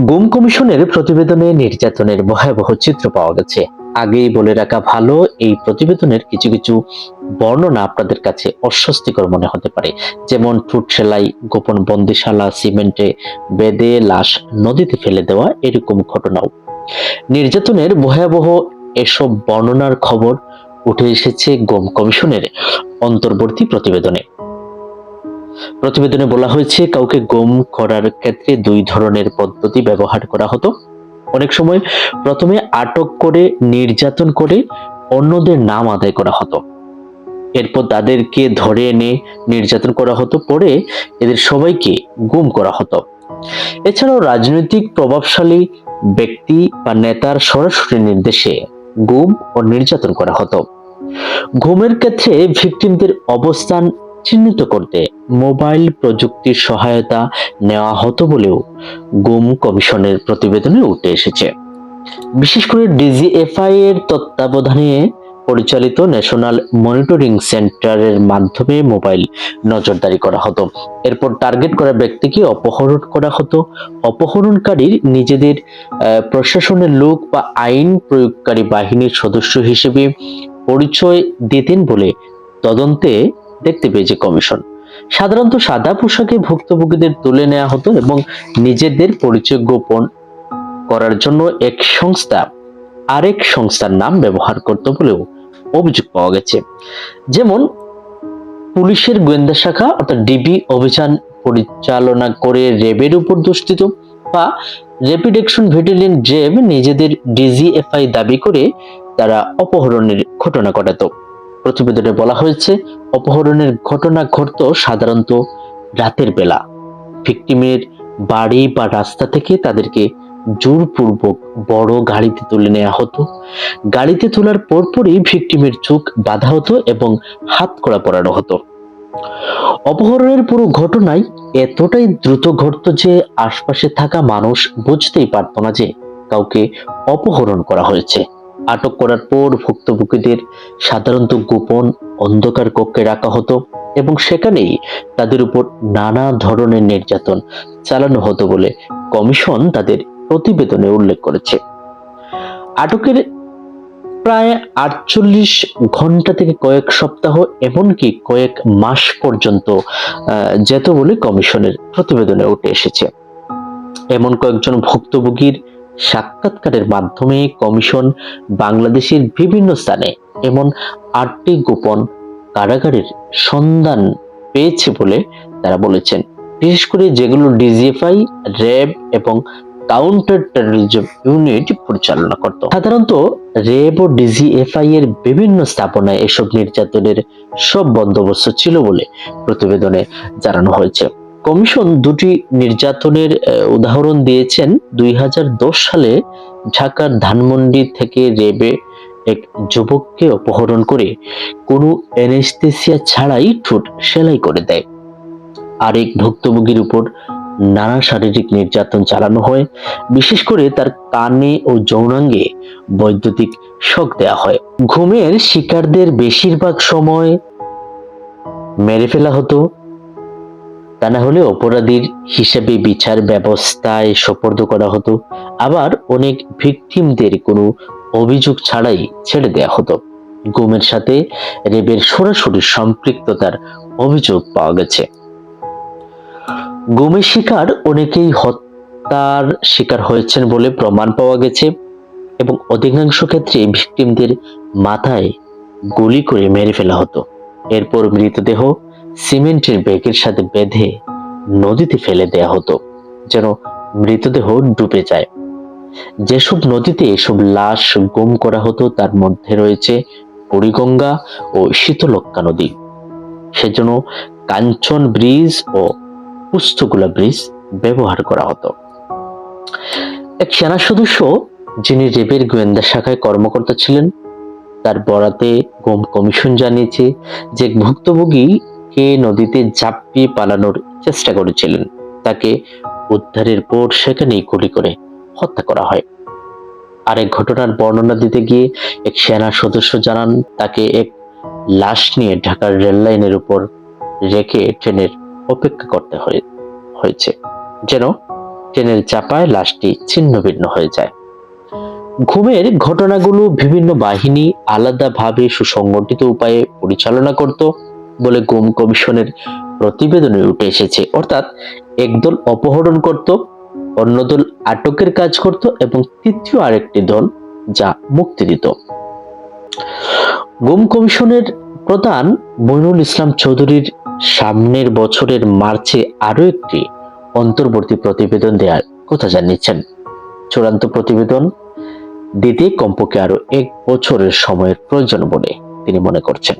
গুম কমিশনের প্রতিবেদনে নির্যাতনের ভয়াবহ চিত্র পাওয়া গেছে। আগেই বলে রাখা ভালো, এই প্রতিবেদনের কিছু কিছু বর্ণনা আপনাদের কাছে অস্বস্তিকর মনে হতে পারে। যেমন, ঠুট সেলাই, গোপন বন্দিশালা, সিমেন্টে বেদে লাশ নদীতে ফেলে দেওয়া, এরকম ঘটনাও। নির্যাতনের ভয়াবহ এসব বর্ণনার খবর উঠে এসেছে গুম কমিশনের অন্তর্বর্তী প্রতিবেদনে। প্রতিবেদনে বলা হয়েছে, কাউকে গুম করার ক্ষেত্রে দুই ধরনের পদ্ধতি ব্যবহার করা হতো। অনেক সময় প্রথমে আটক করে, নির্যাতন করে অন্যদের নাম আদায় করা হতো। এরপর তাদেরকে ধরে এনে নির্যাতন করা হতো, পরে এদের সবাইকে গুম করা হতো। এছাড়াও রাজনৈতিক প্রভাবশালী ব্যক্তি বা নেতার সরাসরি নির্দেশে গুম ও নির্যাতন করা হতো। ঘুমের ক্ষেত্রে ভিকটিমদের অবস্থান চিহ্নিত করতে মোবাইল প্রযুক্তির সহায়তা নেওয়া হতো বলেও গুম কমিশনের প্রতিবেদনে উঠে এসেছে। বিশেষ করে ডিজিএফআই এর তত্ত্বাবধানে পরিচালিত ন্যাশনাল মনিটরিং সেন্টারের মাধ্যমে মোবাইল নজরদারি করা হতো। এরপর টার্গেট করা ব্যক্তিকে অপহরণ করা হতো। অপহরণকারীর নিজেদের প্রশাসনের লোক বা আইন প্রয়োগকারী বাহিনীর সদস্য হিসেবে পরিচয় দিতেন বলে তদন্তে দেখতে পেয়েছে কমিশন। সাধারণত সাদা পোশাকে ভুক্তভোগীদের তুলে নেওয়া হতো এবং নিজেদের পরিচয় গোপন করার জন্য এক সংস্থা, আরেক সংস্থার নাম ব্যবহার করত বলেও অভিযোগ পাওয়া গেছে। যেমন, পুলিশের গোয়েন্দা শাখা অর্থাৎ ডিবি অভিযান পরিচালনা করে র্যাবের উপর দুষ্টিত বা র্যাপিড অ্যাকশন ভেটেলিয়ান র্যাব নিজেদের ডিজিএফআই দাবি করে তারা অপহরণের ঘটনা ঘটাতো। প্রতিবেদনে বলা হয়েছে, অপহরণের ঘটনা ঘটত সাধারণত রাতের বেলা। ভিকটিমের বাড়ি বা রাস্তা থেকে তাদেরকে জোরপূর্বক বড় গাড়িতে তুলে নেওয়া হতো। গাড়িতে তোলার পরপরই ভিকটিমের চোখ বাঁধা হতো এবং হাত কড়া পরানো হতো। অপহরণের পুরো ঘটনায় এতটাই দ্রুত ঘটত যে আশপাশে থাকা মানুষ বুঝতেই পারত না যে কাউকে অপহরণ করা হয়েছে। আটক করার পর ভুক্তভোগীদের সাধারণত গোপন অন্ধকার কক্ষে রাখা হতো এবং সেখানেই তাদের উপর নানা ধরনের নির্যাতন চালানো হতো বলে কমিশন তাদের প্রতিবেদনে উল্লেখ করেছে। আটকের প্রায় আটচল্লিশ ঘণ্টা থেকে কয়েক সপ্তাহ এমনকি কয়েক মাস পর্যন্ত যেত বলে কমিশনের প্রতিবেদনে উঠে এসেছে। এমন কয়েকজন ভুক্তভোগীর সাক্ষাৎকারের মাধ্যমে কমিশন বাংলাদেশের বিভিন্ন স্থানে এমন আটটি গোপন কারাগারের সন্ধান পেয়েছে বলে তারা বলেছেন। বিশেষ করে যেগুলো ডিজিএফআই, র্যাব এবং কাউন্টার টেরোরিজম ইউনিট পরিচালনা করত। সাধারণত র্যাব ও ডিজিএফআই এর বিভিন্ন স্থাপনায় এসব নির্যাতনের সব বন্দোবস্ত ছিল বলে প্রতিবেদনে জানানো হয়েছে। কমিশন দুটি নির্যাতনের উদাহরণ দিয়েছেন। দুই হাজার দশ সালে ঢাকার ধানমন্ডি থেকে রেবে এক যুবককে অপহরণ করে কোনো এনেস্থেসিয়া ছাড়াই ঠোঁট সেলাই করে দেয়। আরেক ভুক্তভোগীর উপর নানা শারীরিক নির্যাতন চালানো হয়। বিশেষ করে তার কানে ও যৌনাঙ্গে বৈদ্যুতিক শক দেওয়া হয়। ঘুমের শিকারদের বেশিরভাগ সময় মেরে ফেলা হতো। তা না হলে অপরাধীর হিসেবে বিচার ব্যবস্থায় সোপর্দ করা হতো। আবার অনেক ভিকটিমদের কোনো অভিযোগ ছাড়াই ছেড়ে দেওয়া হতো। গুমের সাথে রেবের সরাসরি সম্পৃক্ততার অভিযোগ পাওয়া গেছে। গুমের শিকার অনেকেই হত্যার শিকার হয়েছেন বলে প্রমাণ পাওয়া গেছে এবং অধিকাংশ ক্ষেত্রে ভিকটিমদের মাথায় গুলি করে মেরে ফেলা হতো। এরপর মৃতদেহ সিমেন্টের ব্যাগের সাথে বেঁধে নদীতে ফেলে দেয়া হতো, যেন মৃতদেহ ডুবে যায়। যেসব নদীতে এসব লাশ গুম করা হতো, তার মধ্যে রয়েছে বুড়িগঙ্গা ও শীতলক্কা নদী। সেজন্য কাঞ্চন ব্রিজ ও পুস্তকুলা ব্রিজ ব্যবহার করা হতো। এক সেনা সদস্য, যিনি রেবের গোয়েন্দা শাখায় কর্মকর্তা ছিলেন, তার বরাতে গোম কমিশন জানিয়েছে যে ভুক্তভোগী কে নদীতে ঝাঁপিয়ে পালানোর চেষ্টা করেছিলেন। তাকে উদ্ধারের পর সেখানেই গুলি করে হত্যা করা হয়। আরেক ঘটনার বর্ণনা দিতে গিয়ে এক সেনা সদস্য জানান, তাকে এক লাশ নিয়ে ঢাকার রেল লাইনের উপর রেখে ট্রেনের অপেক্ষা করতে হয়ে- হয়েছে। যেন ট্রেনের চাপায় লাশটি ছিন্ন ভিন্ন হয়ে যায়। ঘুমের ঘটনাগুলো বিভিন্ন বাহিনী আলাদাভাবে সুসংগঠিত উপায়ে পরিচালনা করত। বলে গুম কমিশনের প্রতিবেদনে উঠে এসেছে। অর্থাৎ একদল অপহরণ করত, অন্য দল আটকের কাজ করত এবং তৃতীয় আরেকটি দল যা মুক্তি দিত। গুম কমিশনের প্রধান মইনুল ইসলাম চৌধুরীর সামনের বছরের মার্চে আরও একটি অন্তর্বর্তী প্রতিবেদন দেওয়ার কথা জানিয়েছেন। চূড়ান্ত প্রতিবেদন দিতে কমপক্ষে আরও এক বছরের সময়ের প্রয়োজন বলে তিনি মনে করছেন।